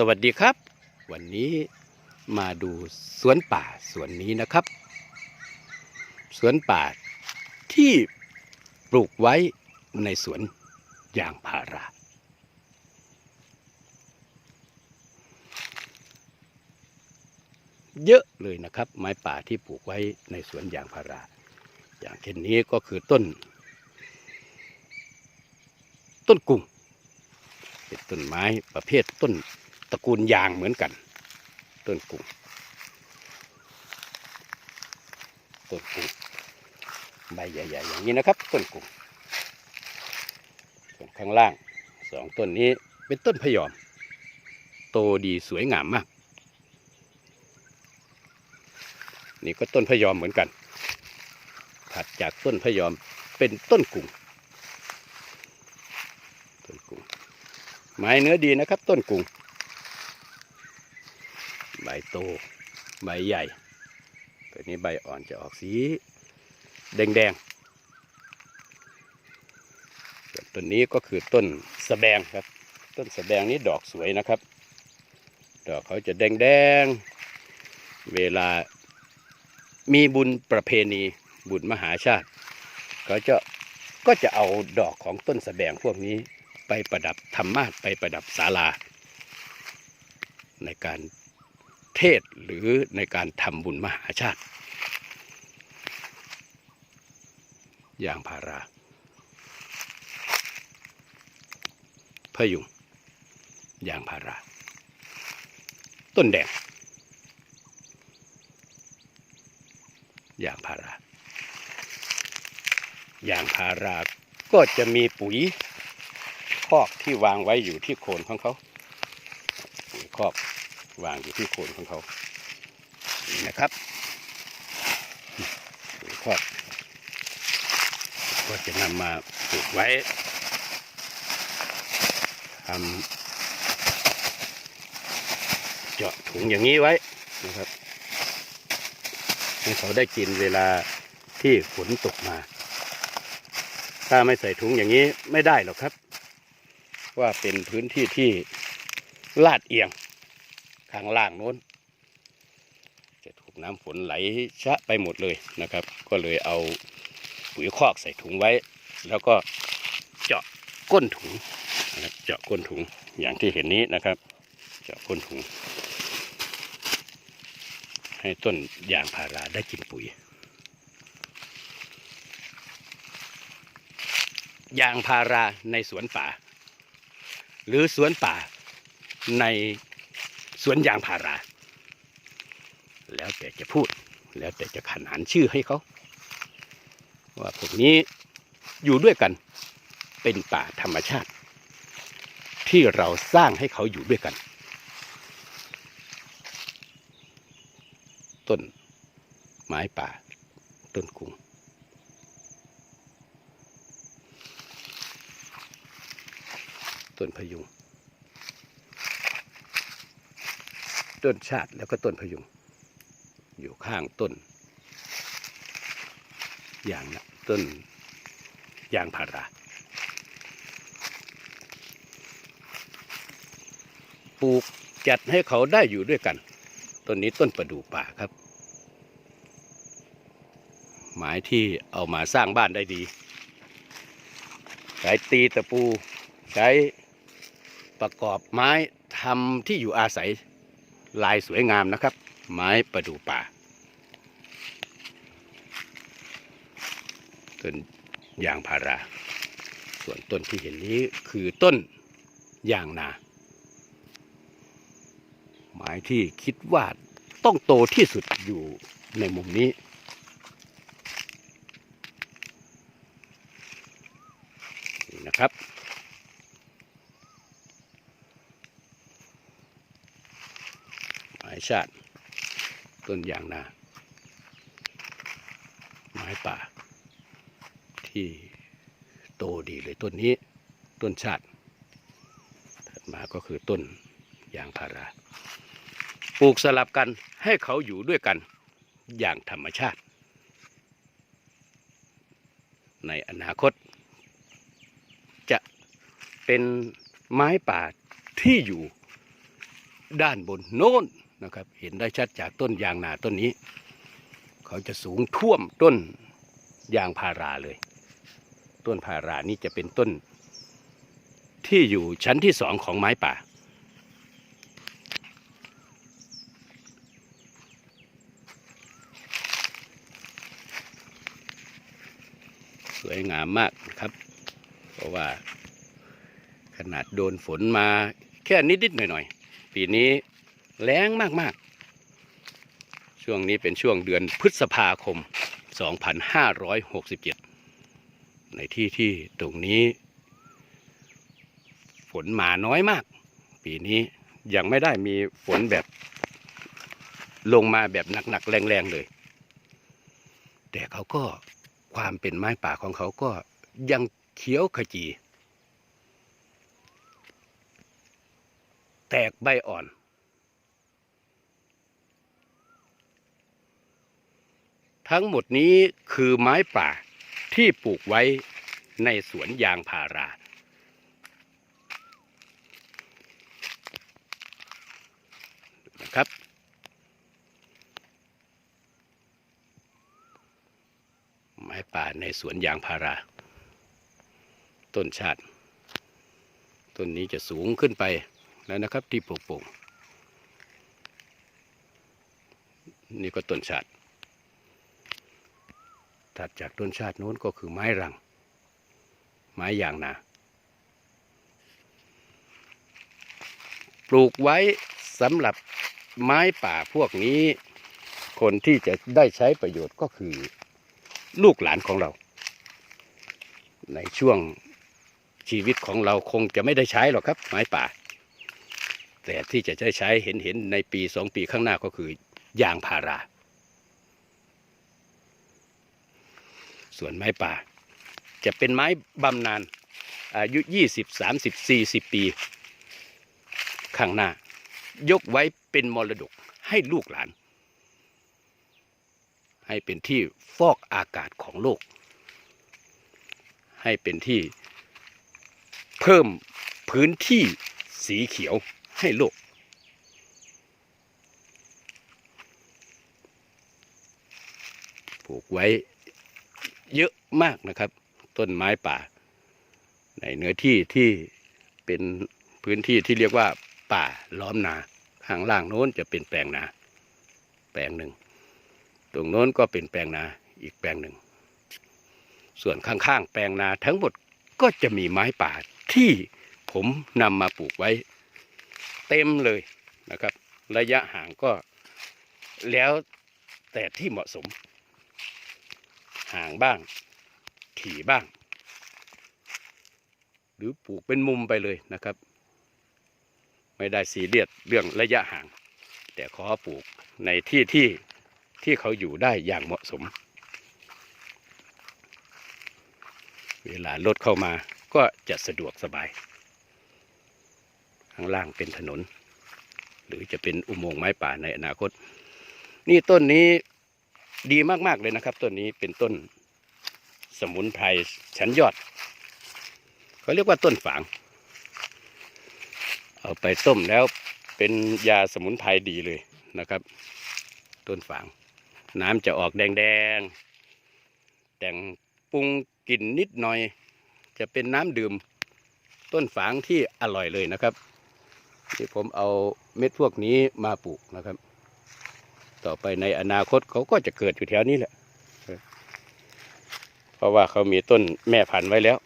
สวัสดีครับ วันนี้มาดูสวนป่าสวนนี้นะครับ สวนป่าที่ปลูกไว้ในสวนยางพารา เยอะเลยนะครับ ไม้ป่าที่ปลูกไว้ในสวนยางพารา อย่างเช่นนี้ก็คือต้น ต้นกุ้งเป็นต้นไม้ประเภทต้น ตระกูลยางเหมือนกัน ต้นกุ้งต้นกุ้งใบใหญ่ๆอย่างนี้นะครับ ต้นกุ้งส่วนข้างล่างสองต้นนี้เป็นต้นพยอม โตดีสวยงามมาก นี่ก็ต้นพยอมเหมือนกัน ถัดจากต้นพยอมเป็นต้นกุ้งต้นกุ้งไม้เนื้อดีนะครับ ต้นกุ้ง โต ใบใหญ่ ตัวนี้ใบอ่อนจะออกสีแดงๆส่วนต้นนี้ก็คือต้นสะแบงครับ ต้นสะแบงนี้ดอกสวยนะครับ ดอกเขาจะแดงๆเวลามีบุญประเพณีบุญมหาชาติเขาจะก็จะเอาดอกของต้นสะแบงพวกนี้ไปประดับธรรมาสไปประดับศาลา ในการ เทศหรือในการทำบุญมหาชาติอย่างพาราพยุงอย่างพารา ต้นแดงอย่างพาราอย่างพาราก็จะมีปุ๋ยคอกที่วางไว้อยู่ที่โคนของเขาปุ๋ยคอก วางอยู่ที่โคนของเขานี่นะครับปุ๋ยคอกก็จะนำมาปลูกไว้ทำเจาะถุงอย่างนี้ไว้นะครับให้เขาได้กินเวลาที่ฝนตกมา ถ้าไม่ใส่ถุงอย่างนี้ไม่ได้หรอกครับ ว่าเป็นพื้นที่ที่ลาดเอียง ข้างล่างโน้น จะถูกน้ำฝนไหลชะไปหมดเลยนะครับ ก็เลยเอาปุ๋ยคอกใส่ถุงไว้ แล้วก็เจาะก้นถุงนะครับเจาะก้นถุงอย่างที่เห็นนี้นะครับ เจาะก้นถุง ให้ต้นยางพาราได้กินปุ๋ยยางพาราในสวนป่า หรือสวนป่าใน สวนยางพารา แล้วแต่จะพูด แล้วแต่จะขนานชื่อให้เขา ว่าพวกนี้อยู่ด้วยกันเป็นป่าธรรมชาติ ที่เราสร้างให้เขาอยู่ด้วยกัน ต้นไม้ป่าต้นกุ้งต้นพยุง ต้นชาติแล้วก็ต้นพยุง อยู่ข้างต้น อย่างนะต้นยางพารา ปลูกจัดให้เขาได้อยู่ด้วยกัน ต้นนี้ต้นประดู่ป่าครับไม้ที่เอามาสร้างบ้านได้ดี ใช้ตีตะปู ใช้ประกอบไม้ทำที่อยู่อาศัย ลายสวยงามนะครับ ไม้ประดู่ป่าต้นยางพารา ส่วนต้นที่เห็นนี้คือต้นยางนา ไม้ที่คิดว่าต้องโตที่สุดอยู่ในมุมนี้นะครับ ไม้ ชาติ ต้นยางนา ไม้ป่า ที่โตดีเลยต้นนี้ ต้นชาติ ถัดมาก็คือต้นยางพารา ปลูกสลับกันให้เขาอยู่ด้วยกันอย่างธรรมชาติ ในอนาคต จะเป็นไม้ป่าที่อยู่ด้านบนโน้น นะครับ เห็นได้ชัดจากต้นยางนาต้นนี้ เขาจะสูงท่วมต้นยางพาราเลย ต้นพารานี่จะเป็นต้น ที่อยู่ชั้นที่สองของไม้ป่า สวยงามมากนะครับ เพราะว่าขนาดโดนฝนมาแค่นิด ๆ หน่อย ๆ ปีนี้ แล้งมากๆ ช่วงนี้เป็นช่วงเดือนพฤษภาคม 2567 ในที่ที่ตรงนี้ ฝนมาน้อยมาก ปีนี้ยังไม่ได้มีฝนแบบลงมาแบบหนักๆ แรงๆ เลย แต่เขาก็ความเป็นไม้ป่าของเขาก็ยังเขียวขจี แตกใบอ่อน ทั้งหมดนี้คือไม้ป่าที่ปลูกไว้ในสวนยางพารา นะครับ ไม้ป่าในสวนยางพารา ต้นชาติ ต้นนี้จะสูงขึ้นไปแล้วนะครับที่ปลูกปลูกนี่ก็ต้นชาติ ถัดจากต้นชาติโน้นก็คือไม้รัง ไม้ยางนา ปลูกไว้สำหรับไม้ป่าพวกนี้ คนที่จะได้ใช้ประโยชน์ก็คือลูกหลานของเรา ในช่วงชีวิตของเราคงจะไม่ได้ใช้หรอกครับ ไม้ป่า แต่ที่จะได้ใช้เห็นเห็นในปีสองปีข้างหน้าก็คือยางพารา ส่วนไม้ป่า จะเป็นไม้บำนาญอายุ 20 30 40 ปี ข้างหน้า ยกไว้เป็นมรดกให้ลูกหลาน ให้เป็นที่ฟอกอากาศของโลก ให้เป็นที่เพิ่มพื้นที่สีเขียวให้โลกปลูกไว้ เยอะมากนะครับ ต้นไม้ป่า ในเนื้อที่ที่เป็นพื้นที่ที่เรียกว่าป่าล้อมนา ข้างล่างโน้นจะเป็นแปลงนา แปลงหนึ่ง ตรงโน้นก็เป็นแปลงนาอีกแปลงหนึ่ง ส่วนข้างๆ แปลงนาทั้งหมดก็จะมีไม้ป่าที่ผมนำมาปลูกไว้ เต็มเลยนะครับ ระยะห่างก็แล้วแต่ที่เหมาะสม ห่างบ้าง ถี่บ้าง หรือปลูกเป็นมุมไปเลยนะครับ ไม่ได้สีเรียสเรื่องระยะห่าง แต่ขอปลูกในที่ที่ที่เขาอยู่ได้อย่างเหมาะสม เวลารถเข้ามาก็จะสะดวกสบาย ข้างล่างเป็นถนน หรือจะเป็นอุโมงค์ไม้ป่าในอนาคต นี่ต้นนี้ ดีมากๆเลยนะครับต้นนี้เป็นต้นสมุนไพรชั้นยอด เขาเรียกว่าต้นฝาง เอาไปต้มแล้วเป็นยาสมุนไพรดีเลยนะครับ ต้นฝาง น้ำจะออกแดงๆ แต่งปรุงกลิ่นนิดหน่อย จะเป็นน้ำดื่มต้นฝางที่อร่อยเลยนะครับ ที่ผมเอาเม็ดพวกนี้มาปลูกนะครับ ต่อไปในอนาคตเขาก็จะเกิดอยู่แถวนี้แหละ เพราะว่าเขามีต้นแม่พันธุ์ไว้แล้ว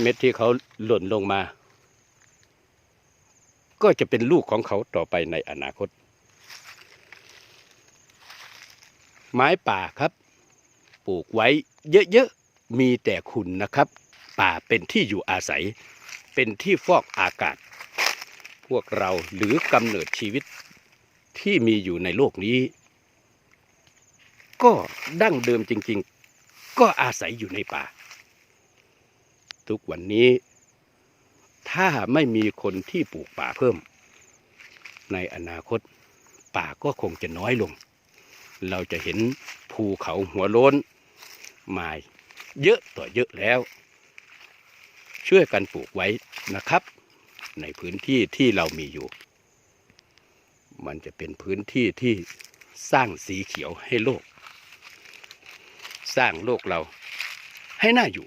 เม็ดที่เขาหล่นลงมา ก็จะเป็นลูกของเขาต่อไปในอนาคต ไม้ป่าครับ ปลูกไว้เยอะๆ มีแต่คุณนะครับ ป่าเป็นที่อยู่อาศัย เป็นที่ฟอกอากาศ พวกเราหรือกำเนิดชีวิต ที่มีอยู่ในโลกนี้ ก็ดั้งเดิมจริง ๆ ก็อาศัยอยู่ในป่า ทุกวันนี้ ถ้าไม่มีคนที่ปลูกป่าเพิ่ม ในอนาคตป่าก็คงจะน้อยลง เราจะเห็นภูเขาหัวโล้นมาเยอะต่อเยอะแล้ว ช่วยกันปลูกไว้นะครับ ในพื้นที่ที่เรามีอยู่ มันจะเป็นพื้นที่ที่สร้างสีเขียวให้โลก สร้างโลกเราให้น่าอยู่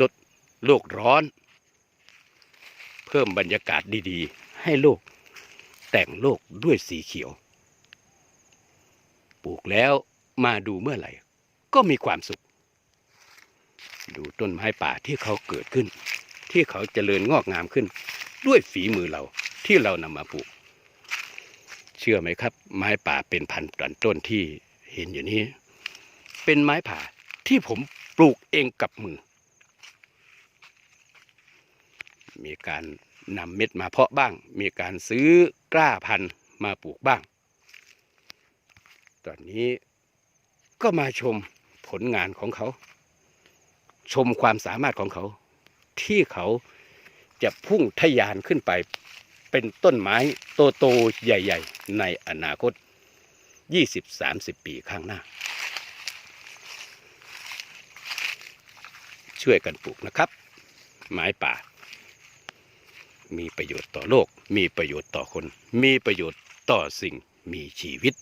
ลดโลกร้อน เพิ่มบรรยากาศดีๆ ให้โลก แต่งโลกด้วยสีเขียว ปลูกแล้วมาดูเมื่อไหร่ ก็มีความสุข ดูต้นไม้ป่าที่เขาเกิดขึ้น ที่เขาเจริญงอกงามขึ้น ด้วยฝีมือเราที่เรานำมาปลูก ชื่อไหมครับ ไม้ป่าเป็นพันตันต้นที่เห็นอยู่นี้ เป็นไม้ป่าที่ผมปลูกเองกับมือ มีการนำเม็ดมาเพาะบ้าง มีการซื้อกล้าพันธุ์มาปลูกบ้าง ตอนนี้ก็มาชมผลงานของเขา ชมความสามารถของเขา ที่เขาจะพุ่งทะยานขึ้นไปเป็นต้นไม้โตโตๆใหญ่ ๆ ในอนาคต 20-30 ปีข้างหน้า ช่วยกันปลูกนะครับ ไม้ป่า มีประโยชน์ต่อโลก มีประโยชน์ต่อคน มีประโยชน์ต่อสิ่งมีชีวิต